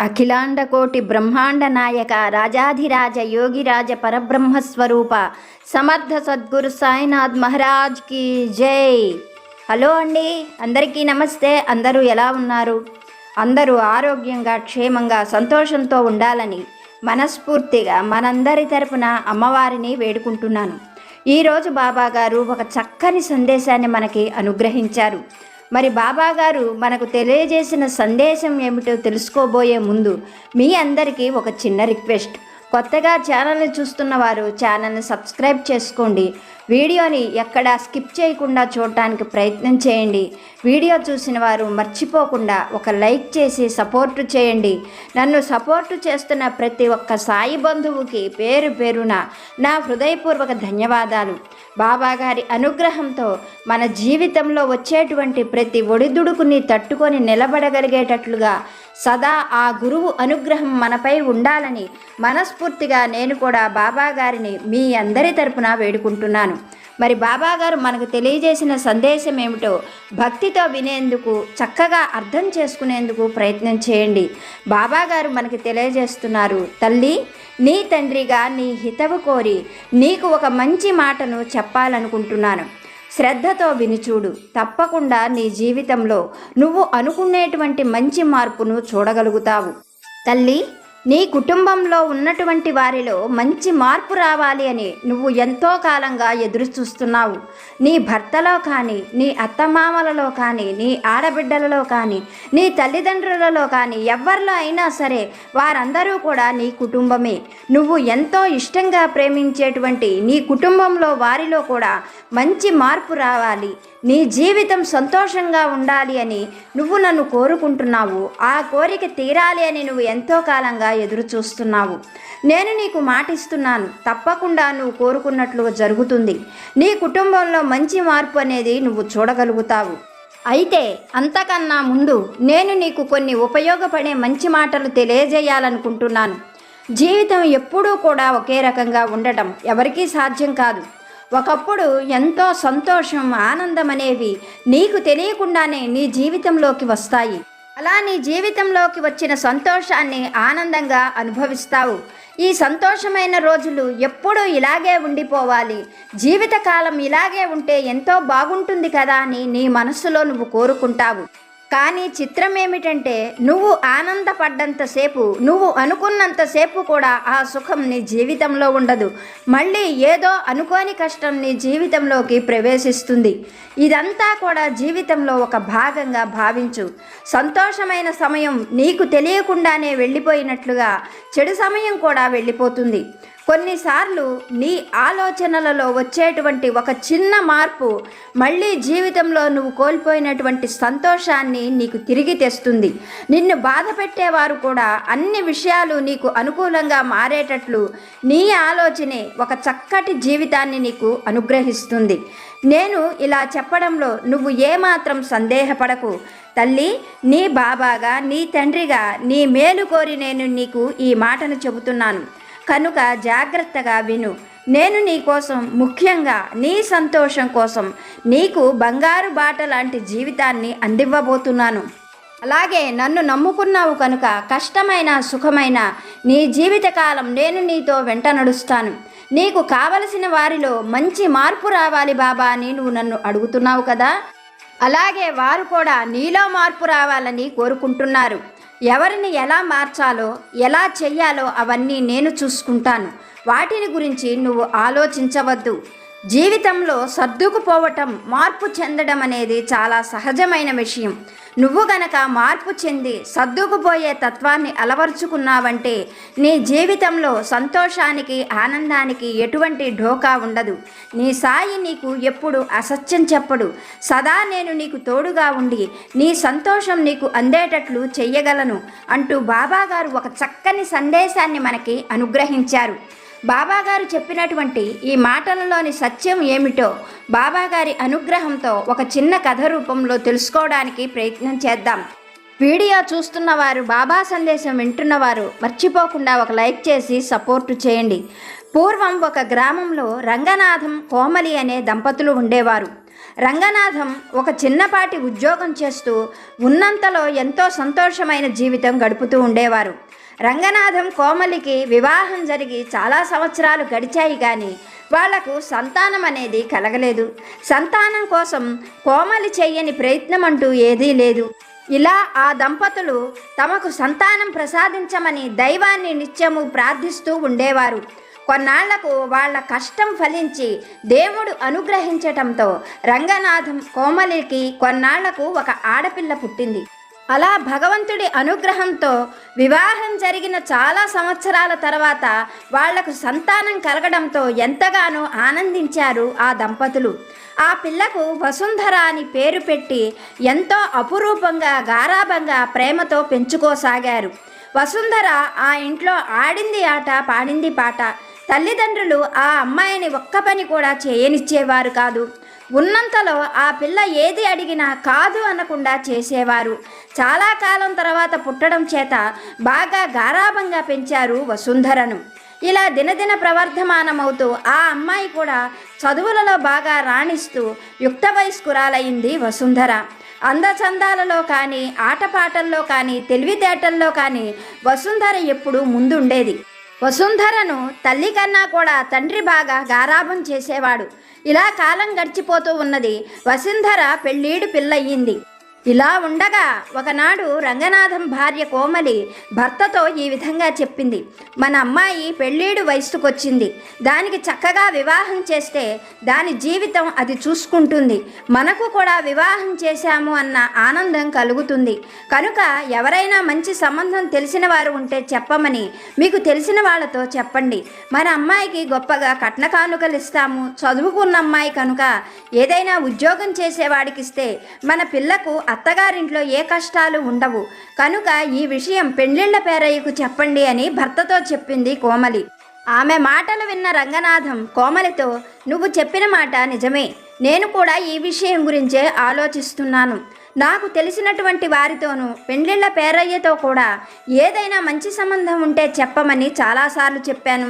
అఖిలాండకోటి బ్రహ్మాండ నాయక రాజాధిరాజ యోగిరాజ పరబ్రహ్మస్వరూప సమర్థ సద్గురు సాయినాథ్ మహారాజ్కి జై. హలో అండి అందరికీ నమస్తే. అందరూ ఎలా ఉన్నారు? అందరూ ఆరోగ్యంగా క్షేమంగా సంతోషంతో ఉండాలని మనస్ఫూర్తిగా మనందరి తరపున అమ్మవారిని వేడుకుంటున్నాను. ఈరోజు బాబా గారు ఒక చక్కని సందేశాన్ని మనకి అనుగ్రహించారు. మరి బాబా గారు మనకు తెలియజేసిన సందేశం ఏమిటో తెలుసుకోబోయే ముందు మీ అందరికీ ఒక చిన్న రిక్వెస్ట్. కొత్తగా ఛానల్ని చూస్తున్న వారు ఛానల్ని సబ్స్క్రైబ్ చేసుకోండి. వీడియోని ఎక్కడా స్కిప్ చేయకుండా చూడటానికి ప్రయత్నం చేయండి. వీడియో చూసిన వారు మర్చిపోకుండా ఒక లైక్ చేసి సపోర్టు చేయండి. నన్ను సపోర్టు చేస్తున్న ప్రతి ఒక్క సాయి బంధువుకి పేరు పేరున నా హృదయపూర్వక ధన్యవాదాలు. బాబాగారి అనుగ్రహంతో మన జీవితంలో వచ్చేటువంటి ప్రతి ఒడిదుడుకుని తట్టుకొని నిలబడగలిగేటట్లుగా సదా ఆ గురువు అనుగ్రహం మనపై ఉండాలని మనస్ఫూర్తిగా నేను కూడా బాబాగారిని మీ అందరి తరపున వేడుకుంటున్నాను. మరి బాబాగారు మనకు తెలియజేసిన సందేశం ఏమిటో భక్తితో వినేందుకు చక్కగా అర్థం చేసుకునేందుకు ప్రయత్నం చేయండి. బాబాగారు మనకి తెలియజేస్తున్నారు తల్లి నీ తండ్రిగా నీ హితవు కోరి నీకు ఒక మంచి మాటను చెప్పాలనుకుంటున్నాను. శ్రద్ధతో వినిచూడు తప్పకుండా నీ జీవితంలో నువ్వు అనుకునేటువంటి మంచి మార్పును చూడగలుగుతావు. తల్లి నీ కుటుంబంలో ఉన్నటువంటి వారిలో మంచి మార్పు రావాలి అని నువ్వు ఎంతో కాలంగా ఎదురు చూస్తున్నావు నీ భర్తలో కానీ నీ అత్తమామలలో కానీ నీ ఆడబిడ్డలలో కానీ నీ తల్లిదండ్రులలో కానీ ఎవరిలో అయినా సరే వారందరూ కూడా నీ కుటుంబమే. నువ్వు ఎంతో ఇష్టంగా ప్రేమించేటువంటి నీ కుటుంబంలో వారిలో కూడా మంచి మార్పు రావాలి. నీ జీవితం సంతోషంగా ఉండాలి అని నువ్వు నన్ను కోరుకుంటున్నావు. ఆ కోరిక తీరాలి అని నువ్వు ఎంతో కాలంగా ఎదురు చూస్తున్నావు నేను నీకు మాటిస్తున్నాను. తప్పకుండా నువ్వు కోరుకున్నట్లు జరుగుతుంది. నీ కుటుంబంలో మంచి మార్పు అనేది నువ్వు చూడగలుగుతావు. అయితే అంతకన్నా ముందు నేను నీకు కొన్ని ఉపయోగపడే మంచి మాటలు తెలియజేయాలనుకుంటున్నాను. జీవితం ఎప్పుడూ కూడా ఒకే రకంగా ఉండటం ఎవరికీ సాధ్యం కాదు. ఒకప్పుడు ఎంతో సంతోషం ఆనందం అనేవి నీకు తెలియకుండానే నీ జీవితంలోకి వస్తాయి. అలా నీ జీవితంలోకి వచ్చిన సంతోషాన్ని ఆనందంగా అనుభవిస్తావు. ఈ సంతోషమైన రోజులు ఎప్పుడూ ఇలాగే ఉండిపోవాలి. జీవితకాలం ఇలాగే ఉంటే ఎంతో బాగుంటుంది కదా అని నీ మనస్సులో నువ్వు కోరుకుంటావు. కానీ చిత్రం ఏమిటంటే నువ్వు ఆనందపడ్డంతసేపు నువ్వు అనుకున్నంతసేపు కూడా ఆ సుఖం నీ జీవితంలో ఉండదు. మళ్ళీ ఏదో అనుకోని కష్టం నీ జీవితంలోకి ప్రవేశిస్తుంది. ఇదంతా కూడా జీవితంలో ఒక భాగంగా భావించు. సంతోషమైన సమయం నీకు తెలియకుండానే వెళ్ళిపోయినట్లుగా చెడు సమయం కూడా వెళ్ళిపోతుంది. కొన్నిసార్లు నీ ఆలోచనలలో వచ్చేటువంటి ఒక చిన్న మార్పు మళ్ళీ జీవితంలో నువ్వు కోల్పోయినటువంటి సంతోషాన్ని నీకు తిరిగి తెస్తుంది. నిన్ను బాధ పెట్టేవారు కూడా అన్ని విషయాలు నీకు అనుకూలంగా మారేటట్లు నీ ఆలోచనే ఒక చక్కటి జీవితాన్ని నీకు అనుగ్రహిస్తుంది. నేను ఇలా చెప్పడంలో నువ్వు ఏమాత్రం సందేహపడకు. తల్లి నీ బాబాగా నీ తండ్రిగా నీ మేలు కోరి నేను నీకు ఈ మాటను చెబుతున్నాను. కనుక జాగ్రత్తగా విను. నేను నీ కోసం ముఖ్యంగా నీ సంతోషం కోసం నీకు బంగారు బాట లాంటి జీవితాన్ని అందివ్వబోతున్నాను. అలాగే నన్ను నమ్ముకున్నావు కనుక కష్టమైన సుఖమైన నీ జీవితకాలం నేను నీతో వెంట నడుస్తాను. నీకు కావలసిన వారిలో మంచి మార్పు రావాలి బాబా అని నువ్వు నన్ను అడుగుతున్నావు కదా? అలాగే వారు కూడా నీలో మార్పు రావాలని కోరుకుంటున్నారు. ఎవరిని ఎలా మార్చాలో ఎలా చెయ్యాలో అవన్నీ నేను చూసుకుంటాను. వాటిని గురించి నువ్వు ఆలోచించవద్దు. జీవితంలో సర్దుకుపోవటం మార్పు చెందడం అనేది చాలా సహజమైన విషయం. నువ్వు గనక మార్పు చెంది సర్దుకుపోయే తత్వాన్ని అలవర్చుకున్నావంటే నీ జీవితంలో సంతోషానికి ఆనందానికి ఎటువంటి ఢోకా ఉండదు. నీ సాయి నీకు ఎప్పుడు అసత్యం చెప్పడు. సదా నేను నీకు తోడుగా ఉండి నీ సంతోషం నీకు అందేటట్లు చెయ్యగలను అంటూ బాబాగారు ఒక చక్కని సందేశాన్ని మనకి అనుగ్రహించారు. బాబాగారు చెప్పినటువంటి ఈ మాటలలోని సత్యం ఏమిటో బాబాగారి అనుగ్రహంతో ఒక చిన్న కథ రూపంలో తెలుసుకోవడానికి ప్రయత్నం చేద్దాం. వీడియో చూస్తున్నవారు బాబా సందేశం వింటున్నవారు మర్చిపోకుండా ఒక లైక్ చేసి సపోర్టు చేయండి. పూర్వం ఒక గ్రామంలో రంగనాథం కోమలి అనే దంపతులు ఉండేవారు. రంగనాథం ఒక చిన్నపాటి ఉద్యోగం చేస్తూ ఉన్నంతలో ఎంతో సంతోషమైన జీవితం గడుపుతూ ఉండేవారు. రంగనాథం కోమలికి వివాహం జరిగి చాలా సంవత్సరాలు గడిచాయి కానీ వాళ్ళకు సంతానం అనేది కలగలేదు. సంతానం కోసం కోమలి చేయని ప్రయత్నం అంటూ ఏదీ లేదు. ఇలా ఆ దంపతులు తమకు సంతానం ప్రసాదించమని దైవాన్ని నిత్యము ప్రార్థిస్తూ ఉండేవారు. కొన్నాళ్ళకు వాళ్ళ కష్టం ఫలించి దేవుడు అనుగ్రహించటంతో రంగనాథం కోమలికి కొన్నాళ్ళకు ఒక ఆడపిల్ల పుట్టింది. అలా భగవంతుడి అనుగ్రహంతో వివాహం జరిగిన చాలా సంవత్సరాల తర్వాత వాళ్ళకు సంతానం కలగడంతో ఎంతగానో ఆనందించారు ఆ దంపతులు. ఆ పిల్లకు వసుంధర అని పేరు పెట్టి ఎంతో అపురూపంగా గారాభంగా ప్రేమతో పెంచుకోసాగారు. వసుంధర ఆ ఇంట్లో ఆడింది ఆట పాడింది పాట. తల్లిదండ్రులు ఆ అమ్మాయిని ఒక్క పని కూడా చేయనిచ్చేవారు కాదు. ఉన్నంతలో ఆ పిల్ల ఏది అడిగినా కాదు అనకుండా చేసేవారు. చాలా కాలం తర్వాత పుట్టడం చేత బాగా గారాభంగా పెంచారు వసుంధరను. ఇలా దినదిన ప్రవర్ధమానమవుతూ ఆ అమ్మాయి కూడా చదువులలో బాగా రాణిస్తూ యుక్త వయస్కురాలయ్యింది వసుంధర. అందచందాలలో కానీ ఆటపాటల్లో కానీ తెలివితేటల్లో కానీ వసుంధర ఎప్పుడూ ముందుండేది. వసుంధరను తల్లి కన్నా కూడా తండ్రి బాగా గారాభం చేసేవాడు. ఇలా కాలం గడిచిపోతూ ఉన్నది. వసుంధర పెళ్ళీడు పిల్లయ్యింది. ఇలా ఉండగా ఒకనాడు రంగనాథం భార్య కోమలి భర్తతో ఈ విధంగా చెప్పింది. మన అమ్మాయి పెళ్ళీడు వయసుకొచ్చింది. దానికి చక్కగా వివాహం చేస్తే దాని జీవితం అది చూసుకుంటుంది. మనకు కూడా వివాహం చేశాము అన్న ఆనందం కలుగుతుంది. కనుక ఎవరైనా మంచి సంబంధం తెలిసిన వారు ఉంటే చెప్పమని మీకు తెలిసిన వాళ్ళతో చెప్పండి. మన అమ్మాయికి గొప్పగా కట్న కానుకలు ఇస్తాము. చదువుకున్న అమ్మాయి కనుక ఏదైనా ఉద్యోగం చేసేవాడికి ఇస్తే మన పిల్లకు అత్తగారింట్లో ఏ కష్టాలు ఉండవు. కనుక ఈ విషయం పెండ్లిళ్ళ పేరయ్యకు చెప్పండి అని భర్తతో చెప్పింది కోమలి. ఆమె మాటలు విన్న రంగనాథం కోమలితో నువ్వు చెప్పిన మాట నిజమే. నేను కూడా ఈ విషయం గురించే ఆలోచిస్తున్నాను. నాకు తెలిసినటువంటి వారితోనూ పెండ్లిళ్ళ పేరయ్యతో కూడా ఏదైనా మంచి సంబంధం ఉంటే చెప్పమని చాలాసార్లు చెప్పాను.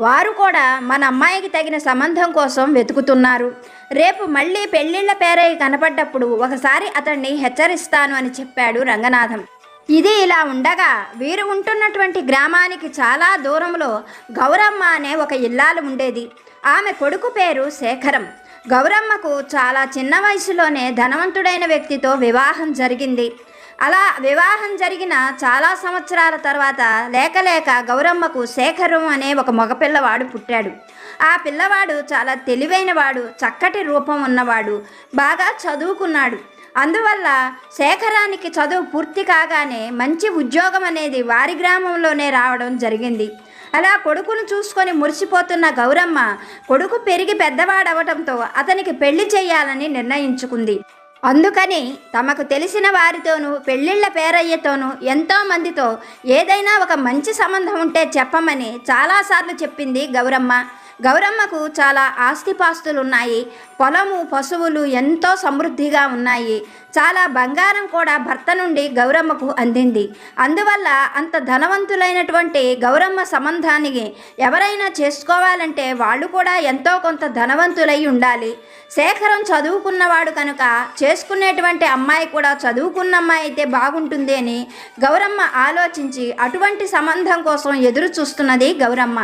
వారు కూడా మన అమ్మాయికి తగిన సంబంధం కోసం వెతుకుతున్నారు. రేపు మళ్ళీ పెళ్ళిళ్ళ పేరయ్య కనపడ్డప్పుడు ఒకసారి అతన్ని హెచ్చరిస్తాను అని చెప్పాడు రంగనాథం. ఇది ఇలా ఉండగా వీరు ఉంటున్నటువంటి గ్రామానికి చాలా దూరంలో గౌరమ్మ అనే ఒక ఇల్లాలు ఉండేది. ఆమె కొడుకు పేరు శేఖరం. గౌరమ్మకు చాలా చిన్న వయసులోనే ధనవంతుడైన వ్యక్తితో వివాహం జరిగింది. అలా వివాహం జరిగిన చాలా సంవత్సరాల తర్వాత లేక లేక గౌరమ్మకు శేఖరం అనే ఒక మగపిల్లవాడు పుట్టాడు. ఆ పిల్లవాడు చాలా తెలివైనవాడు చక్కటి రూపం ఉన్నవాడు బాగా చదువుకున్నాడు. అందువల్ల శేఖరానికి చదువు పూర్తి కాగానే మంచి ఉద్యోగం అనేది వారి గ్రామంలోనే రావడం జరిగింది. అలా కొడుకును చూసుకొని మురిసిపోతున్న గౌరమ్మ కొడుకు పెరిగి పెద్దవాడవటంతో అతనికి పెళ్ళి చేయాలని నిర్ణయించుకుంది. అందుకని తమకు తెలిసిన వారితోనూ పెళ్ళిళ్ళ పేరయ్యతోనూ ఎంతో మందితో ఏదైనా ఒక మంచి సంబంధం ఉంటే చెప్పమని చాలాసార్లు చెప్పింది గౌరమ్మ. గౌరమ్మకు చాలా ఆస్తిపాస్తులున్నాయి. పొలము పశువులు ఎంతో సమృద్ధిగా ఉన్నాయి. చాలా బంగారం కూడా భర్త నుండి గౌరమ్మకు అందింది. అందువల్ల అంత ధనవంతులైనటువంటి గౌరమ్మ సంబంధానికి ఎవరైనా చేసుకోవాలంటే వాళ్ళు కూడా ఎంతో కొంత ధనవంతులై ఉండాలి. శేఖరం చదువుకున్నవాడు కనుక చేసుకునేటువంటి అమ్మాయి కూడా చదువుకున్న అమ్మాయి అయితే బాగుంటుంది అని గౌరమ్మ ఆలోచించి అటువంటి సంబంధం కోసం ఎదురు చూస్తున్నది గౌరమ్మ.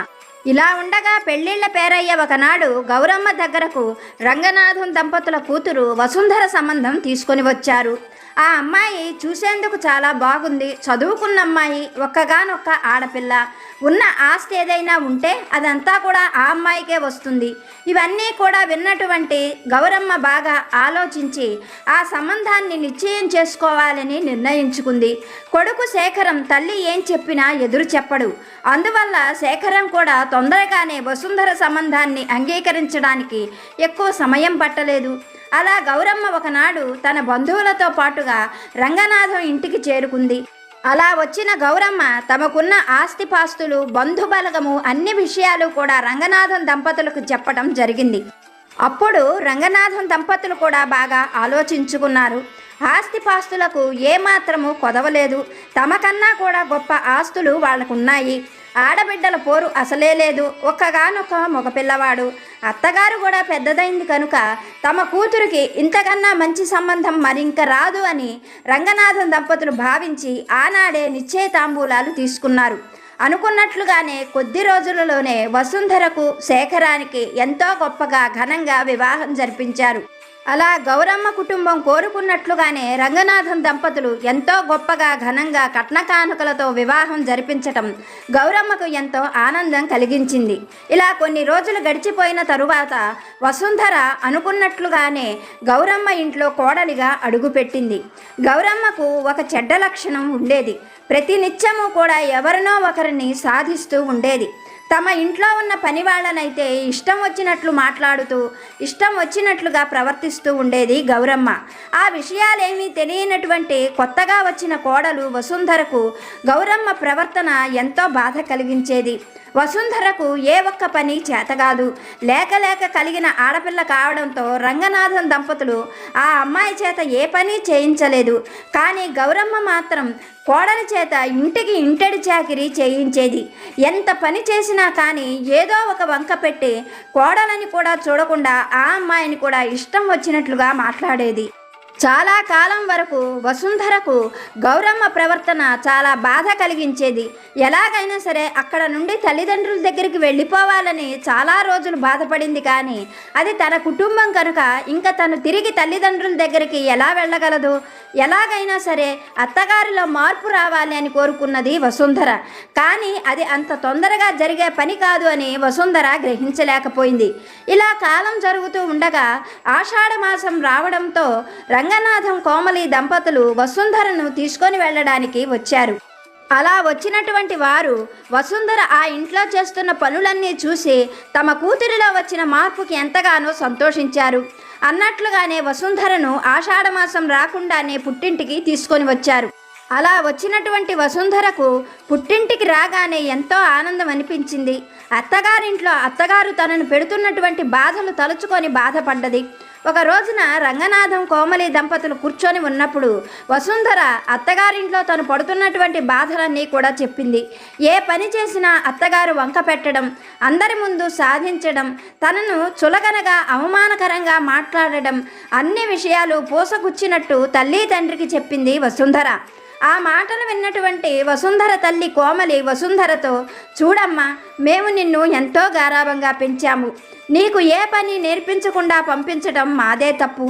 ఇలా ఉండగా పెళ్ళిళ్ళ పేరయ్య ఒకనాడు గౌరమ్మ దగ్గరకు రంగనాథం దంపతుల కూతురు వసుంధర సంబంధం తీసుకొని వచ్చారు. ఆ అమ్మాయి చూసేందుకు చాలా బాగుంది. చదువుకున్న అమ్మాయి ఒక్కగానొక్క ఆడపిల్ల. ఉన్న ఆస్తి ఏదైనా ఉంటే అదంతా కూడా ఆ అమ్మాయికే వస్తుంది. ఇవన్నీ కూడా విన్నటువంటి గౌరమ్మ బాగా ఆలోచించి ఆ సంబంధాన్ని నిశ్చయం చేసుకోవాలని నిర్ణయించుకుంది. కొడుకు శేఖరం తల్లి ఏం చెప్పినా ఎదురు చెప్పడు. అందువల్ల శేఖరం కూడా తొందరగానే వసుంధర సంబంధాన్ని అంగీకరించడానికి ఎక్కువ సమయం పట్టలేదు. అలా గౌరమ్మ ఒకనాడు తన బంధువులతో పాటుగా రంగనాథం ఇంటికి చేరుకుంది. అలా వచ్చిన గౌరమ్మ తమకున్న ఆస్తిపాస్తులు బంధుబలగము అన్ని విషయాలు కూడా రంగనాథం దంపతులకు చెప్పడం జరిగింది. అప్పుడు రంగనాథం దంపతులు కూడా బాగా ఆలోచించుకున్నారు. ఆస్తిపాస్తులకు ఏమాత్రము కొదవలేదు. తమకన్నా కూడా గొప్ప ఆస్తులు వాళ్ళకున్నాయి. ఆడబిడ్డల పోరు అసలే లేదు. ఒక్కగానొక్క మగపిల్లవాడు. అత్తగారు కూడా పెద్దదైంది కనుక తమ కూతురికి ఇంతకన్నా మంచి సంబంధం మరింక రాదు అని రంగనాథన్ దంపతులు భావించి ఆనాడే నిశ్చయతాంబూలాలు తీసుకున్నారు. అనుకున్నట్లుగానే కొద్ది రోజులలోనే వసుంధరకు శేఖరానికి ఎంతో గొప్పగా ఘనంగా వివాహం జరిపించారు. అలా గౌరమ్మ కుటుంబం కోరుకున్నట్లుగానే రంగనాథన్ దంపతులు ఎంతో గొప్పగా ఘనంగా కట్న కానుకలతో వివాహం జరిపించటం గౌరమ్మకు ఎంతో ఆనందం కలిగించింది. ఇలా కొన్ని రోజులు గడిచిపోయిన తరువాత వసుంధర అనుకున్నట్లుగానే గౌరమ్మ ఇంట్లో కోడలిగా అడుగుపెట్టింది. గౌరమ్మకు ఒక చెడ్డ లక్షణం ఉండేది. ప్రతి నిత్యము కూడా ఎవరినో ఒకరిని సాధిస్తూ ఉండేది. తమ ఇంట్లో ఉన్న పని వాళ్ళనైతే ఇష్టం వచ్చినట్లు మాట్లాడుతూ ఇష్టం వచ్చినట్లుగా ప్రవర్తిస్తూ ఉండేది గౌరమ్మ. ఆ విషయాలేమీ తెలియనటువంటి కొత్తగా వచ్చిన కోడలు వసుంధరకు గౌరమ్మ ప్రవర్తన ఎంతో బాధ కలిగించేది. వసుంధరకు ఏ ఒక్క పని చేతగాదు. లేక లేక కలిగిన ఆడపిల్ల కావడంతో రంగనాథన్ దంపతులు ఆ అమ్మాయి చేత ఏ పని చేయించలేదు. కానీ గౌరమ్మ మాత్రం కోడలి చేత ఇంటికి ఇంటడి చాకిరి చేయించేది. ఎంత పని చేసినా కానీ ఏదో ఒక వంక పెట్టి కోడలని కూడా చూడకుండా ఆ అమ్మాయిని కూడా ఇష్టం వచ్చినట్లుగా మాట్లాడేది. చాలా కాలం వరకు వసుంధరకు గౌరమ్మ ప్రవర్తన చాలా బాధ కలిగించేది. ఎలాగైనా సరే అక్కడ నుండి తల్లిదండ్రుల దగ్గరికి వెళ్ళిపోవాలని చాలా రోజులు బాధపడింది కానీ అది తన కుటుంబం కనుక ఇంకా తను తిరిగి తల్లిదండ్రుల దగ్గరికి ఎలా వెళ్ళగలదు? ఎలాగైనా సరే అత్తగారిలో మార్పు రావాలి అని కోరుకున్నది వసుంధర. కానీ అది అంత తొందరగా జరిగే పని కాదు అని వసుంధర గ్రహించలేకపోయింది. ఇలా కాలం జరుగుతూ ఉండగా ఆషాఢమాసం మాసం రావడంతో రంగనాథం కోమలి దంపతులు వసుంధరను తీసుకొని వెళ్ళడానికి వచ్చారు. అలా వచ్చినటువంటి వారు వసుంధర ఆ ఇంట్లో చేస్తున్న పనులన్నీ చూసి తమ కూతురిలో వచ్చిన మార్పుకి ఎంతగానో సంతోషించారు. అన్నట్లుగానే వసుంధరను ఆషాఢమాసం రాకుండానే పుట్టింటికి తీసుకొని వచ్చారు. అలా వచ్చినటువంటి వసుంధరకు పుట్టింటికి రాగానే ఎంతో ఆనందం అనిపించింది అత్తగారింట్లో అత్తగారు తనను పెడుతున్నటువంటి బాధలు తలుచుకొని బాధపడ్డది. ఒక రోజున రంగనాథం కోమలి దంపతులు కూర్చొని ఉన్నప్పుడు వసుంధర అత్తగారింట్లో తను పడుతున్నటువంటి బాధలన్నీ కూడా చెప్పింది. ఏ పని చేసినా అత్తగారు వంక పెట్టడం అందరి ముందు సాధించడం తనను చులగనగా అవమానకరంగా మాట్లాడడం అన్ని విషయాలు పూసగుచ్చినట్టు తల్లి తండ్రికి చెప్పింది వసుంధర. ఆ మాటలు విన్నటువంటి వసుంధర తల్లి కోమలి వసుంధరతో చూడమ్మా మేము నిన్ను ఎంతో గారాభంగా పెంచాము. నీకు ఏ పని నేర్పించకుండా పంపించడం మాదే తప్పు.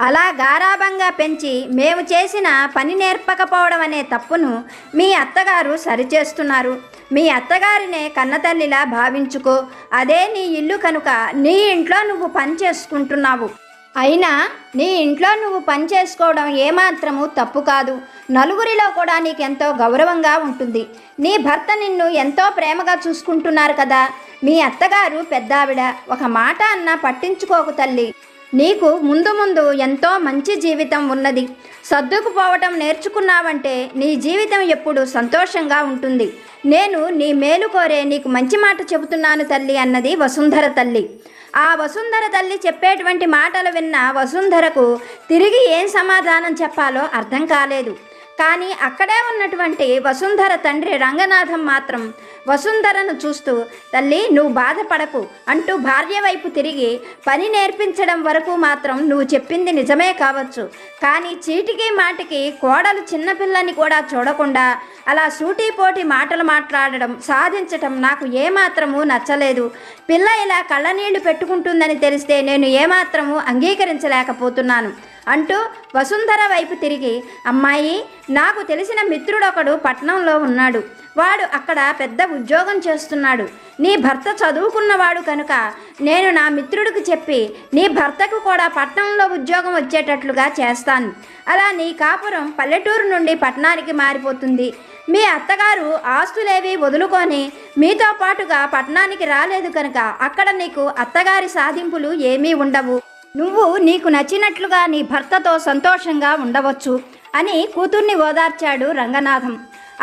అలా గారాభంగా పెంచి మేము చేసిన పని నేర్పకపోవడం అనే తప్పును మీ అత్తగారు సరిచేస్తున్నారు. మీ అత్తగారినే కన్నతల్లిలా భావించుకో. అదే నీ ఇల్లు కనుక నీ ఇంట్లో నువ్వు పని చేసుకుంటున్నావు. అయినా నీ ఇంట్లో నువ్వు పని చేసుకోవడం ఏమాత్రము తప్పు కాదు. నలుగురిలో కూడా నీకెంతో గౌరవంగా ఉంటుంది. నీ భర్త నిన్ను ఎంతో ప్రేమగా చూసుకుంటున్నారు కదా. మీ అత్తగారు పెద్దావిడ. ఒక మాట అన్నా పట్టించుకోకు తల్లి. నీకు ముందు ముందు ఎంతో మంచి జీవితం ఉన్నది. సర్దుకుపోవటం నేర్చుకున్నావంటే నీ జీవితం ఎప్పుడు సంతోషంగా ఉంటుంది. నేను నీ మేలు కోరే నీకు మంచి మాట చెబుతున్నాను తల్లి అన్నది వసుంధర తల్లి. ఆ వసుంధర తల్లి చెప్పేటువంటి మాటలు విన్న వసుంధరకు తిరిగి ఏం సమాధానం చెప్పాలో అర్థం కాలేదు. కానీ అక్కడే ఉన్నటువంటి వసుంధర తండ్రి రంగనాథం మాత్రం వసుంధరను చూస్తూ తల్లి నువ్వు బాధపడకు అంటూ భార్య వైపు తిరిగి పని నేర్పించడం వరకు మాత్రం నువ్వు చెప్పింది నిజమే కావచ్చు. కానీ చీటికి మాటికి కోడలు చిన్నపిల్లని కూడా చూడకుండా అలా సూటిపోటి మాటలు మాట్లాడడం సాధించటం నాకు ఏమాత్రము నచ్చలేదు. పిల్ల ఇలా కళ్ళనీళ్ళు పెట్టుకుంటుందని తెలిస్తే నేను ఏమాత్రము అంగీకరించలేకపోతున్నాను. అంటూ వసుంధర వైపు తిరిగి అమ్మాయి నాకు తెలిసిన మిత్రుడొకడు పట్నంలో ఉన్నాడు. వాడు అక్కడ పెద్ద ఉద్యోగం చేస్తున్నాడు. నీ భర్త చదువుకున్నవాడు కనుక నేను నా మిత్రుడికి చెప్పి నీ భర్తకు కూడా పట్టణంలో ఉద్యోగం వచ్చేటట్లుగా చేస్తాను. అలా నీ కాపురం పల్లెటూరు నుండి పట్టణానికి మారిపోతుంది. మీ అత్తగారు ఆస్తులేవి వదులుకొని మీతో పాటుగా పట్టణానికి రాలేదు కనుక అక్కడ నీకు అత్తగారి సాధింపులు ఏమీ ఉండవు. నువ్వు నీకు నచ్చినట్లుగా నీ భర్తతో సంతోషంగా ఉండవచ్చు అని కూతుర్ని ఓదార్చాడు రంగనాథం.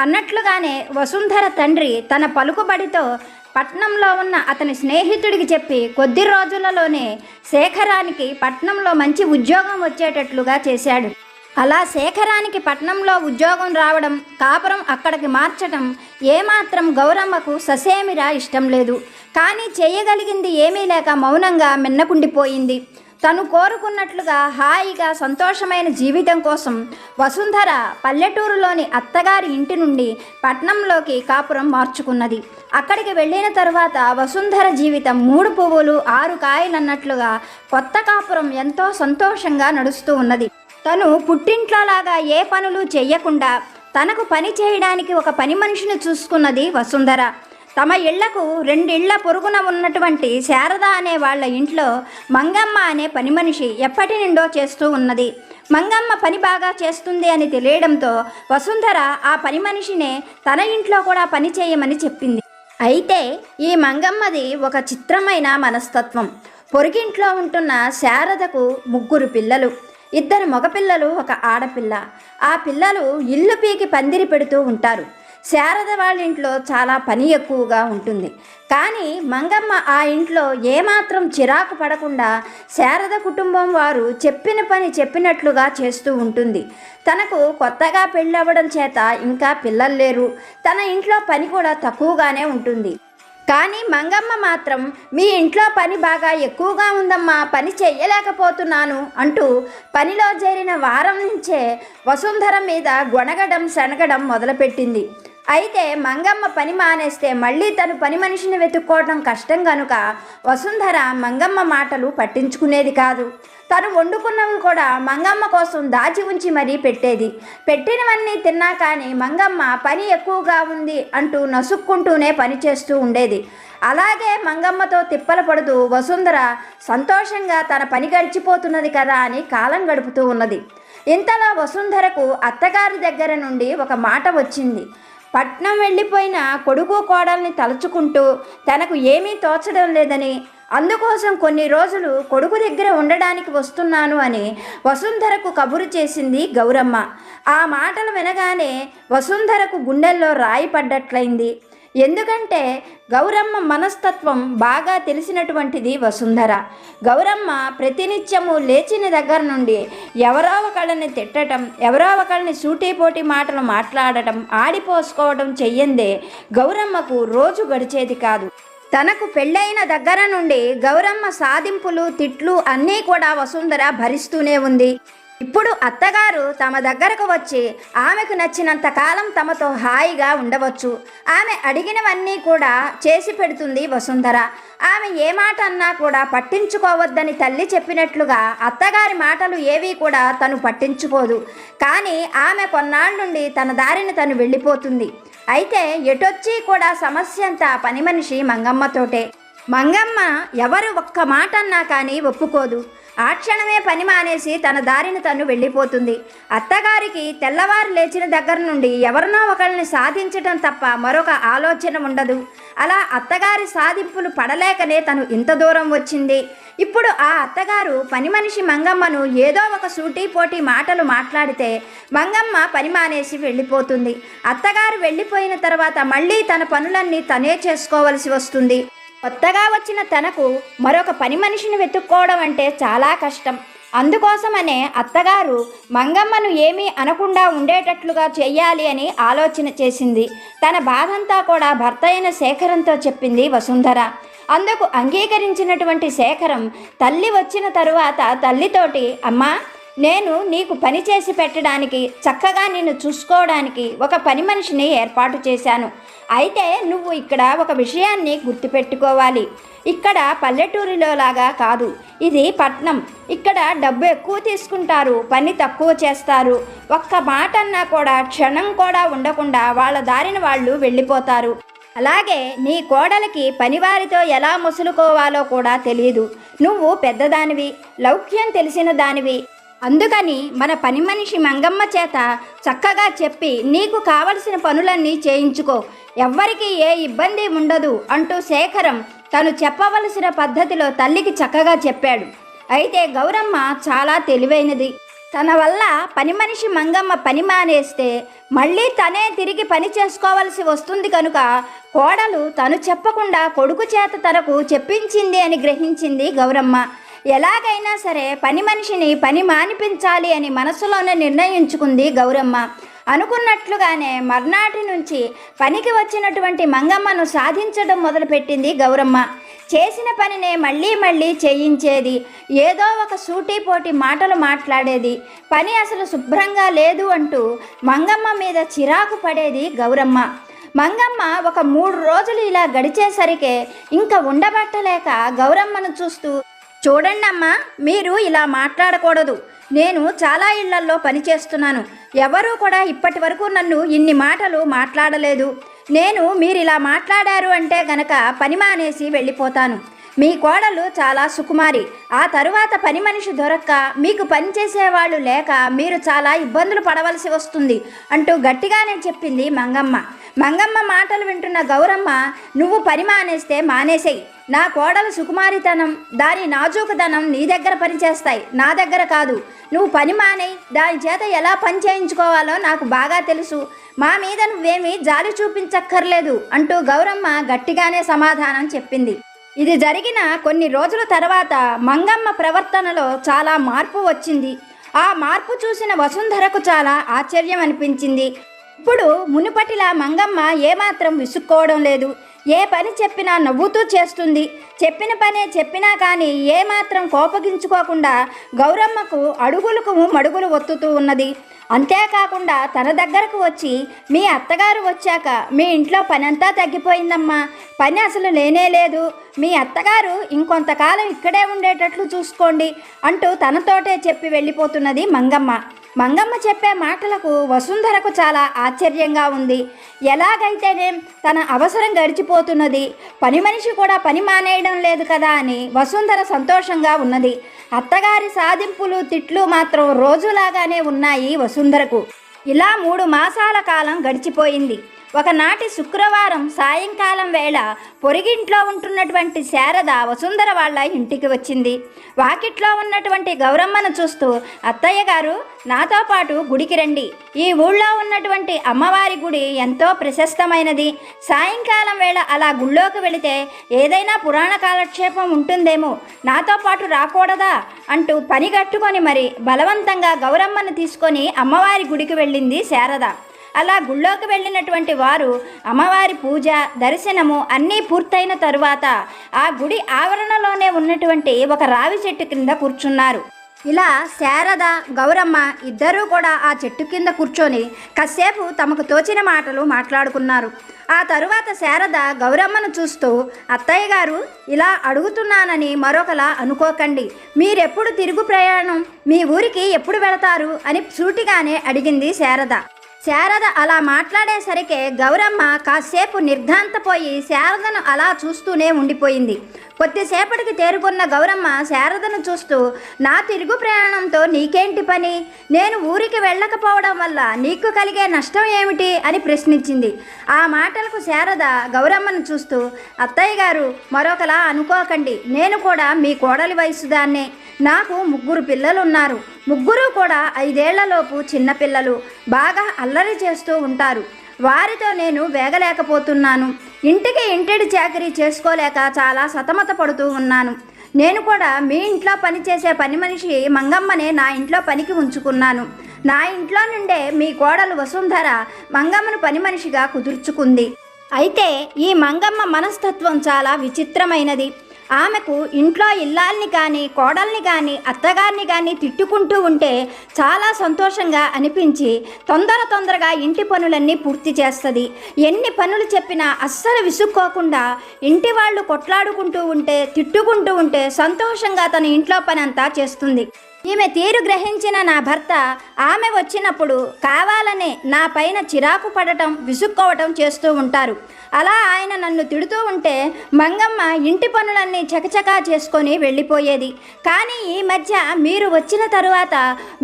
అన్నట్లుగానే వసుంధర తండ్రి తన పలుకుబడితో పట్నంలో ఉన్న అతని స్నేహితుడికి చెప్పి కొద్ది రోజులలోనే శేఖరానికి పట్నంలో మంచి ఉద్యోగం వచ్చేటట్లుగా చేశాడు. అలా శేఖరానికి పట్నంలో ఉద్యోగం రావడం కాపురం అక్కడికి మార్చడం ఏమాత్రం గౌరమ్మకు ససేమిరా ఇష్టం లేదు. కానీ చేయగలిగింది ఏమీ లేక మౌనంగా మిన్నకుండిపోయింది. తను కోరుకున్నట్లుగా హాయిగా సంతోషమైన జీవితం కోసం వసుంధర పల్లెటూరులోని అత్తగారి ఇంటి నుండి పట్నంలోకి కాపురం మార్చుకున్నది. అక్కడికి వెళ్ళిన తరువాత వసుంధర జీవితం మూడు పువ్వులు ఆరు కాయలన్నట్లుగా కొత్త కాపురం ఎంతో సంతోషంగా నడుస్తూ ఉన్నది. తను పుట్టింట్లోలాగా ఏ పనులు చేయకుండా తనకు పని చేయడానికి ఒక పని మనిషిని చూసుకున్నది వసుంధర. తమ ఇళ్ళకు రెండిళ్ళ పొరుగున ఉన్నటువంటి శారద అనే వాళ్ళ ఇంట్లో మంగమ్మ అనే పని మనిషి ఎప్పటి నుండో చేస్తూ ఉన్నది. మంగమ్మ పని బాగా చేస్తుంది అని తెలియడంతో వసుంధర ఆ పని మనిషినే తన ఇంట్లో కూడా పని చేయమని చెప్పింది. అయితే ఈ మంగమ్మది ఒక చిత్రమైన మనస్తత్వం. పొరుగింట్లో ఉంటున్న శారదకు ముగ్గురు పిల్లలు. ఇద్దరు మగపిల్లలు ఒక ఆడపిల్ల. ఆ పిల్లలు ఇల్లు పీకి పందిరి పెడుతూ ఉంటారు. శారద వాళ్ళ ఇంట్లో చాలా పని ఎక్కువగా ఉంటుంది. కానీ మంగమ్మ ఆ ఇంట్లో ఏమాత్రం చిరాకు పడకుండా శారద కుటుంబం వారు చెప్పిన పని చెప్పినట్లుగా చేస్తూ ఉంటుంది. తనకు కొత్తగా పెళ్ళవ్వడం చేత ఇంకా పిల్లలు లేరు. తన ఇంట్లో పని కూడా తక్కువగానే ఉంటుంది. కానీ మంగమ్మ మాత్రం మీ ఇంట్లో పని బాగా ఎక్కువగా ఉందమ్మా పని చెయ్యలేకపోతున్నాను అంటూ పనిలో చేరిన వారం నుంచే వసుంధర మీద గొణగడం శనగడం మొదలుపెట్టింది. అయితే మంగమ్మ పని మానేస్తే మళ్ళీ తను పని మనిషిని వెతుక్కోవడం కష్టం కనుక వసుంధర మంగమ్మ మాటలు పట్టించుకునేది కాదు. తను వండుకున్నవి కూడా మంగమ్మ కోసం దాచి ఉంచి మరీ పెట్టేది. పెట్టినవన్నీ తిన్నా కానీ మంగమ్మ పని ఎక్కువగా ఉంది అంటూ నసుక్కుంటూనే పని చేస్తూ ఉండేది. అలాగే మంగమ్మతో తిప్పలు పడుతూ వసుంధర సంతోషంగా తన పని గడిచిపోతున్నది కదా అని కాలం గడుపుతూ ఉన్నది. ఇంతలో వసుంధరకు అత్తగారి దగ్గర నుండి ఒక మాట వచ్చింది. పట్నం వెళ్ళిపోయిన కొడుకు కోడల్ని తలుచుకుంటూ తనకు ఏమీ తోచడం లేదని అందుకోసం కొన్ని రోజులు కొడుకు దగ్గర ఉండడానికి వస్తున్నాను అని వసుంధరకు కబురు చేసింది గౌరమ్మ. ఆ మాటలు వినగానే వసుంధరకు గుండెల్లో రాయి పడ్డట్లయింది. ఎందుకంటే గౌరమ్మ మనస్తత్వం బాగా తెలిసినటువంటిది వసుంధర. గౌరమ్మ ప్రతినిత్యము లేచిన దగ్గర నుండి ఎవరో ఒకళ్ళని తిట్టడం ఎవరో ఒకళ్ళని సూటిపోటి మాటలు మాట్లాడటం ఆడిపోసుకోవడం చెయ్యందే గౌరమ్మకు రోజు గడిచేది కాదు. తనకు పెళ్ళైన దగ్గర నుండి గౌరమ్మ సాధింపులు తిట్లు అన్నీ కూడా వసుంధర భరిస్తూనే ఉంది. ఇప్పుడు అత్తగారు తమ దగ్గరకు వచ్చి ఆమెకు నచ్చినంత కాలం తమతో హాయిగా ఉండవచ్చు. ఆమె అడిగినవన్నీ కూడా చేసి పెడుతుంది వసుంధర. ఆమె ఏ మాట అన్నా కూడా పట్టించుకోవద్దని తల్లి చెప్పినట్లుగా అత్తగారి మాటలు ఏవీ కూడా తను పట్టించుకోదు. కానీ ఆమె కొన్నాళ్ళ నుండి తన దారిని తను వెళ్ళిపోతుంది. అయితే ఎటొచ్చి కూడా సమస్య అంతా పని మనిషి మంగమ్మతోటే. మంగమ్మ ఎవరు ఒక్క మాట అన్నా కానీ ఒప్పుకోదు. ఆ క్షణమే పని మానేసి తన దారిని తను వెళ్ళిపోతుంది. అత్తగారికి తెల్లవారు లేచిన దగ్గర నుండి ఎవరినో ఒకరిని సాధించటం తప్ప మరొక ఆలోచన ఉండదు. అలా అత్తగారి సాధింపులు పడలేకనే తను ఇంత దూరం వచ్చింది. ఇప్పుడు ఆ అత్తగారు పని మనిషి మంగమ్మను ఏదో ఒక సూటిపోటి మాటలు మాట్లాడితే మంగమ్మ పని మానేసి వెళ్ళిపోతుంది. అత్తగారు వెళ్ళిపోయిన తర్వాత మళ్ళీ తన పనులన్నీ తనే చేసుకోవలసి వస్తుంది. కొత్తగా వచ్చిన తనకు మరొక పని మనిషిని వెతుక్కోవడం అంటే చాలా కష్టం. అందుకోసమనే అత్తగారు మంగమ్మను ఏమీ అనకుండా ఉండేటట్లుగా చేయాలి అని ఆలోచన చేసింది. తన బాధంతా కూడా భర్త అయిన శేఖరంతో చెప్పింది వసుంధర. అందుకు అంగీకరించినటువంటి శేఖరం తల్లి వచ్చిన తరువాత తల్లితోటి అమ్మా నేను నీకు పని చేసి పెట్టడానికి చక్కగా నిన్ను చూసుకోవడానికి ఒక పని మనిషిని ఏర్పాటు చేశాను. అయితే నువ్వు ఇక్కడ ఒక విషయాన్ని గుర్తుపెట్టుకోవాలి. ఇక్కడ పల్లెటూరిలో లాగా కాదు ఇది పట్నం. ఇక్కడ డబ్బు ఎక్కువ తీసుకుంటారు పని తక్కువ చేస్తారు. ఒక్క మాట అన్నా కూడా క్షణం కూడా ఉండకుండా వాళ్ళ దారిన వాళ్ళు వెళ్ళిపోతారు. అలాగే నీ కోడలికి పనివారితో ఎలా ముసులుకోవాలో కూడా తెలియదు నువ్వు పెద్దదానివి లౌక్యం తెలిసిన దానివి. అందుకని మన పని మనిషి మంగమ్మ చేత చక్కగా చెప్పి నీకు కావలసిన పనులన్నీ చేయించుకో. ఎవ్వరికీ ఏ ఇబ్బంది ఉండదు అంటూ శేఖరం తను చెప్పవలసిన పద్ధతిలో తల్లికి చక్కగా చెప్పాడు. అయితే గౌరమ్మ చాలా తెలివైనది. తన వల్ల పని మనిషి మంగమ్మ పని మానేస్తే మళ్ళీ తనే తిరిగి పని చేసుకోవలసి వస్తుంది కనుక కోడలు తను చెప్పకుండా కొడుకు చేత తనకు చెప్పించింది అని గ్రహించింది గౌరమ్మ. ఎలాగైనా సరే పని మనిషిని పని మానిపించాలి అని మనసులోనే నిర్ణయించుకుంది గౌరమ్మ. అనుకున్నట్లుగానే మర్నాటి నుంచి పనికి వచ్చినటువంటి మంగమ్మను సాధించడం మొదలుపెట్టింది గౌరమ్మ. చేసిన పనినే మళ్ళీ మళ్ళీ చేయించేది ఏదో ఒక సూటిపోటి మాటలు మాట్లాడేది పని అసలు శుభ్రంగా లేదు అంటూ మంగమ్మ మీద చిరాకు పడేది గౌరమ్మ. మంగమ్మ ఒక మూడు రోజులు ఇలా గడిచేసరికే ఇంకా ఉండబట్టలేక గౌరమ్మను చూస్తూ చూడండమ్మా మీరు ఇలా మాట్లాడకూడదు. నేను చాలా ఇళ్ళల్లో పనిచేస్తున్నాను. ఎవరూ కూడా ఇప్పటి వరకు నన్ను ఇన్ని మాటలు మాట్లాడలేదు. నేను మీరు ఇలా మాట్లాడారు అంటే గనక పని మానేసి వెళ్ళిపోతాను. మీ కోడలు చాలా సుకుమారి. ఆ తరువాత పని మనిషి దొరక్క మీకు పనిచేసేవాళ్ళు లేక మీరు చాలా ఇబ్బందులు పడవలసి వస్తుంది అంటూ గట్టిగానే చెప్పింది మంగమ్మ. మంగమ్మ మాటలు వింటున్న గౌరమ్మ నువ్వు పని మానేస్తే మానేసేయి. నా కోడలు సుకుమారితనం దాని నాజూకుదనం నీ దగ్గర పనిచేస్తాయి. నా దగ్గర కాదు. నువ్వు పని మానేయి దాని చేత ఎలా పని చేయించుకోవాలో నాకు బాగా తెలుసు. మా మీద నువ్వేమీ జాలి చూపించక్కర్లేదు అంటూ గౌరమ్మ గట్టిగానే సమాధానం చెప్పింది. ఇది జరిగిన కొన్ని రోజుల తర్వాత మంగమ్మ ప్రవర్తనలో చాలా మార్పు వచ్చింది. ఆ మార్పు చూసిన వసుంధరకు చాలా ఆశ్చర్యం అనిపించింది ఇప్పుడు మునుపటిలా మంగమ్మ ఏమాత్రం విసుక్కోవడం లేదు. ఏ పని చెప్పినా నవ్వుతూ చేస్తుంది. చెప్పిన పనే చెప్పినా కానీ ఏమాత్రం కోపగించుకోకుండా గౌరమ్మకు అడుగులకు మడుగులు ఒత్తుతూ ఉన్నది. అంతేకాకుండా తన దగ్గరకు వచ్చి మీ అత్తగారు వచ్చాక మీ ఇంట్లో పని అంతా తగ్గిపోయిందమ్మా. పని అసలు లేనే లేదు. మీ అత్తగారు ఇంకొంతకాలం ఇక్కడే ఉండేటట్లు చూసుకోండి అంటూ తనతోటే చెప్పి వెళ్ళిపోతున్నది మంగమ్మ. మంగమ్మ చెప్పే మాటలకు వసుంధరకు చాలా ఆశ్చర్యంగా ఉంది. ఎలాగైతేనే తన అవసరం గడిచిపోతున్నది. పని మనిషి కూడా పని మానేయడం లేదు కదా అని వసుంధర సంతోషంగా ఉన్నది. అత్తగారి సాధింపులు తిట్లు మాత్రం రోజులాగానే ఉన్నాయి వసుంధరకు. ఇలా మూడు మాసాల కాలం గడిచిపోయింది. ఒకనాటి శుక్రవారం సాయంకాలం వేళ పొరిగింట్లో ఉంటున్నటువంటి శారద వసుంధర వాళ్ళ ఇంటికి వచ్చింది. వాకిట్లో ఉన్నటువంటి గౌరమ్మను చూస్తూ అత్తయ్య గారు నాతో పాటు గుడికి రండి. ఈ ఊళ్ళో ఉన్నటువంటి అమ్మవారి గుడి ఎంతో ప్రశస్తమైనది. సాయంకాలం వేళ అలా గుళ్ళోకి వెళితే ఏదైనా పురాణ కాలక్షేపం ఉంటుందేమో. నాతో పాటు రాకూడదా? అంటూ పని కట్టుకొని మరి బలవంతంగా గౌరమ్మను తీసుకొని అమ్మవారి గుడికి వెళ్ళింది శారద. అలా గుళ్ళోకి వెళ్ళినటువంటి వారు అమ్మవారి పూజ దర్శనము అన్నీ పూర్తయిన తరువాత ఆ గుడి ఆవరణలోనే ఉన్నటువంటి ఒక రావి చెట్టు కింద కూర్చున్నారు. ఇలా శారద గౌరమ్మ ఇద్దరూ కూడా ఆ చెట్టు కింద కూర్చొని కాసేపు తమకు తోచిన మాటలు మాట్లాడుకున్నారు. ఆ తరువాత శారద గౌరమ్మను చూస్తూ అత్తయ్య గారు ఇలా అడుగుతున్నానని మరొకలా అనుకోకండి. మీరెప్పుడు తిరుగు ప్రయాణం? మీ ఊరికి ఎప్పుడు వెళతారు? అని సూటిగానే అడిగింది శారద. శారద అలా మాట్లాడేసరికే గౌరమ్మ కాసేపు నిర్ఘాంతపోయి శారదను అలా చూస్తూనే ఉండిపోయింది. కొద్దిసేపటికి తేరుకున్న గౌరమ్మ శారదను చూస్తూ నా తిరుగు ప్రయాణంతో నీకేంటి పని? నేను ఊరికి వెళ్ళకపోవడం వల్ల నీకు కలిగే నష్టం ఏమిటి? అని ప్రశ్నించింది. ఆ మాటలకు శారద గౌరమ్మను చూస్తూ అత్తయ్య గారు మరొకలా అనుకోకండి. నేను కూడా మీ కోడలి వయసుదాన్నే. నాకు ముగ్గురు పిల్లలు ఉన్నారు ముగ్గురు కూడా ఐదేళ్ళలోపు చిన్నపిల్లలు బాగా అల్లరి చేస్తూ ఉంటారు. వారితో నేను వేగలేకపోతున్నాను. ఇంటికి ఇంటిడి చాకరీ చేసుకోలేక చాలా సతమత పడుతూ ఉన్నాను. నేను కూడా మీ ఇంట్లో పనిచేసే పని మనిషి మంగమ్మనే నా ఇంట్లో పనికి ఉంచుకున్నాను. నా ఇంట్లో నుండే మీ కోడలు వసుంధర మంగమ్మను పని మనిషిగా కుదుర్చుకుంది. అయితే ఈ మంగమ్మ మనస్తత్వం చాలా విచిత్రమైనది. ఆమెకు ఇంట్లో ఇల్లాల్ని కానీ కోడల్ని కానీ అత్తగారిని కానీ తిట్టుకుంటూ ఉంటే చాలా సంతోషంగా అనిపించి తొందర తొందరగా ఇంటి పనులన్నీ పూర్తి చేస్తుంది. ఎన్ని పనులు చెప్పినా అస్సలు విసుక్కోకుండా ఇంటి వాళ్ళు కొట్లాడుకుంటూ ఉంటే తిట్టుకుంటూ ఉంటే సంతోషంగా తన ఇంట్లో పని అంతా చేస్తుంది. ఈమె తీరు గ్రహించిన నా భర్త ఆమె వచ్చినప్పుడు కావాలనే నా పైన చిరాకు పడటం విసుక్కోవటం చేస్తూ ఉంటారు. అలా ఆయన నన్ను తిడుతూ ఉంటే మంగమ్మ ఇంటి పనులన్నీ చకచకా చేసుకొని వెళ్ళిపోయేది. కానీ ఈ మధ్య మీరు వచ్చిన తరువాత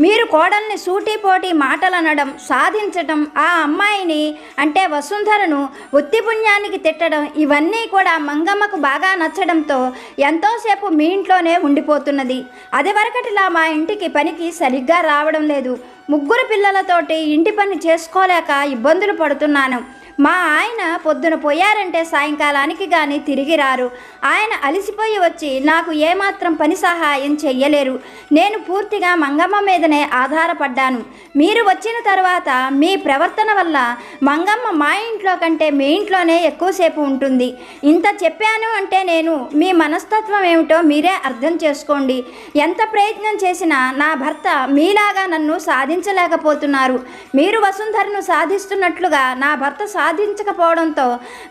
మీరు కోడల్ని సూటిపోటి మాటలు అనడం సాధించటం ఆ అమ్మాయిని అంటే వసుంధరను ఒత్తి పుణ్యానికి తిట్టడం ఇవన్నీ కూడా మంగమ్మకు బాగా నచ్చడంతో ఎంతోసేపు మీ ఇంట్లోనే ఉండిపోతున్నది. అది వరకటిలా మా ఇంటికి పనికి సరిగ్గా రావడం లేదు. ముగ్గురు పిల్లలతోటి ఇంటి పని చేసుకోలేక ఇబ్బందులు పడుతున్నాను. మా ఆయన పొద్దున పోయారంటే సాయంకాలానికి కానీ తిరిగి రారు. ఆయన అలసిపోయి వచ్చి నాకు ఏమాత్రం పని సహాయం చెయ్యలేరు. నేను పూర్తిగా మంగమ్మ మీదనే ఆధారపడ్డాను. మీరు వచ్చిన తర్వాత మీ ప్రవర్తన వల్ల మంగమ్మ మా ఇంట్లో కంటే మీ ఇంట్లోనే ఎక్కువసేపు ఉంటుంది. ఇంత చెప్పాను అంటే నేను మీ మనస్తత్వం ఏమిటో మీరే అర్థం చేసుకోండి. ఎంత ప్రయత్నం చేసినా నా భర్త మీలాగా నన్ను సాధించలేకపోతున్నారు. మీరు వసుంధరను సాధిస్తున్నట్లుగా నా భర్త సాధించకపోవడంతో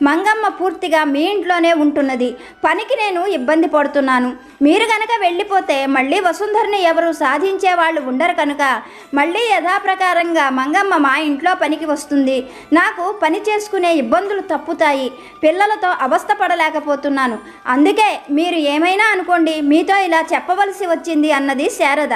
మంగమ్మ పూర్తిగా మీ ఇంట్లోనే ఉంటున్నది. పనికి నేను ఇబ్బంది పడుతున్నాను. మీరు గనక వెళ్ళిపోతే మళ్ళీ వసుంధరని ఎవరు సాధించే వాళ్ళు ఉండరు కనుక మళ్ళీ యథాప్రకారంగా మంగమ్మ మా ఇంట్లో పనికి వస్తుంది. నాకు పని చేసుకునే ఇబ్బందులు తప్పుతాయి. పిల్లలతో అవస్థ పడలేకపోతున్నాను అందుకే మీరు ఏమైనా అనుకోండి మీతో ఇలా చెప్పవలసి వచ్చింది అన్నది శారద.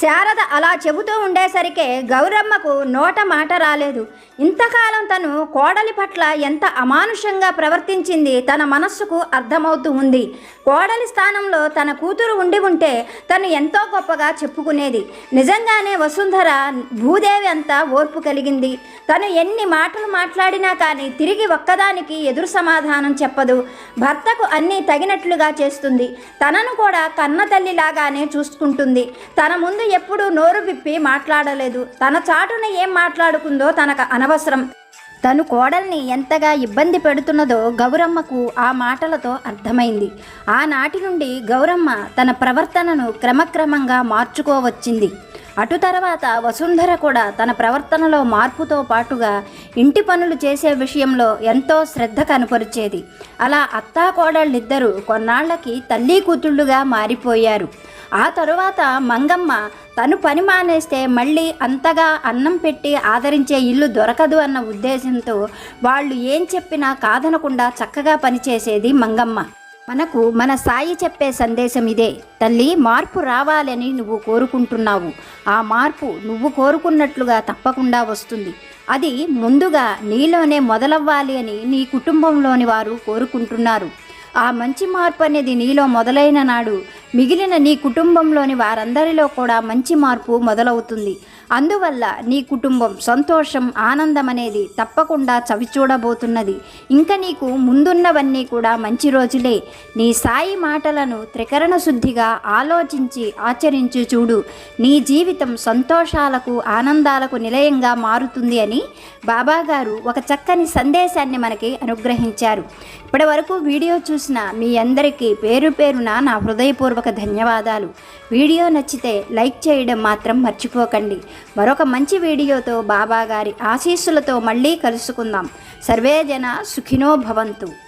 శారద అలా చెబుతూ ఉండేసరికే గౌరమ్మకు నోట మాట రాలేదు. ఇంతకాలం తను కోడలి పట్ల ఎంత అమానుషంగా ప్రవర్తించింది తన మనస్సుకు అర్థమవుతూ ఉంది. కోడలి స్థానంలో తన కూతురు ఉండి ఉంటే తను ఎంతో గొప్పగా చెప్పుకునేది. నిజంగానే వసుంధర భూదేవి అంతా ఓర్పు కలిగింది. తను ఎన్ని మాటలు మాట్లాడినా కానీ తిరిగి ఒక్కదానికి ఎదురు సమాధానం చెప్పదు. భర్తకు అన్నీ తగినట్లుగా చేస్తుంది. తనను కూడా కన్న తల్లిలాగానే చూసుకుంటుంది. తన ముందు ఎప్పుడూ నోరు విప్పి మాట్లాడలేదు. తన చాటున ఏం మాట్లాడుకుందో తనకు అనవసరం. తను కోడల్ని ఎంతగా ఇబ్బంది పెడుతున్నదో గౌరమ్మకు ఆ మాటలతో అర్థమైంది. ఆనాటి నుండి గౌరమ్మ తన ప్రవర్తనను క్రమక్రమంగా మార్చుకోవచ్చింది. అటు తర్వాత వసుంధర కూడా తన ప్రవర్తనలో మార్పుతో పాటుగా ఇంటి పనులు చేసే విషయంలో ఎంతో శ్రద్ధ కనపరిచేది. అలా అత్తా కోడళ్ళిద్దరూ కొన్నాళ్ళకి తల్లి కూతుళ్ళుగా మారిపోయారు. ఆ తరువాత మంగమ్మ తను పని మానేస్తే మళ్ళీ అంతగా అన్నం పెట్టి ఆదరించే ఇల్లు దొరకదు అన్న ఉద్దేశంతో వాళ్ళు ఏం చెప్పినా కాదనకుండా చక్కగా పనిచేసేది మంగమ్మ. మనకు మన సాయి చెప్పే సందేశం ఇదే. తల్లి మార్పు రావాలని నువ్వు కోరుకుంటున్నావు. ఆ మార్పు నువ్వు కోరుకున్నట్లుగా తప్పకుండా వస్తుంది. అది ముందుగా నీలోనే మొదలవ్వాలి అని నీ కుటుంబంలోని వారు కోరుకుంటున్నారు. ఆ మంచి మార్పు అనేది నీలో మొదలైన నాడు మిగిలిన నీ కుటుంబంలోని వారందరిలో కూడా మంచి మార్పు మొదలవుతుంది. అందువల్ల నీ కుటుంబం సంతోషం ఆనందం అనేది తప్పకుండా చవిచూడబోతున్నది. ఇంకా నీకు ముందున్నవన్నీ కూడా మంచి రోజులే. నీ సాయి మాటలను త్రికరణ శుద్ధిగా ఆలోచించి ఆచరించి చూడు. నీ జీవితం సంతోషాలకు ఆనందాలకు నిలయంగా మారుతుంది అని బాబాగారు ఒక చక్కని సందేశాన్ని మనకి అనుగ్రహించారు. ఇప్పటి వరకు వీడియో చూసిన మీ అందరికీ పేరు పేరున నా హృదయపూర్వక ధన్యవాదాలు. వీడియో నచ్చితే లైక్ చేయడం మాత్రం మర్చిపోకండి. మరొక మంచి వీడియోతో బాబా గారి ఆశీస్సులతో మళ్ళీ కలుసుకుందాం. సర్వే జన సుఖినో భవంతు.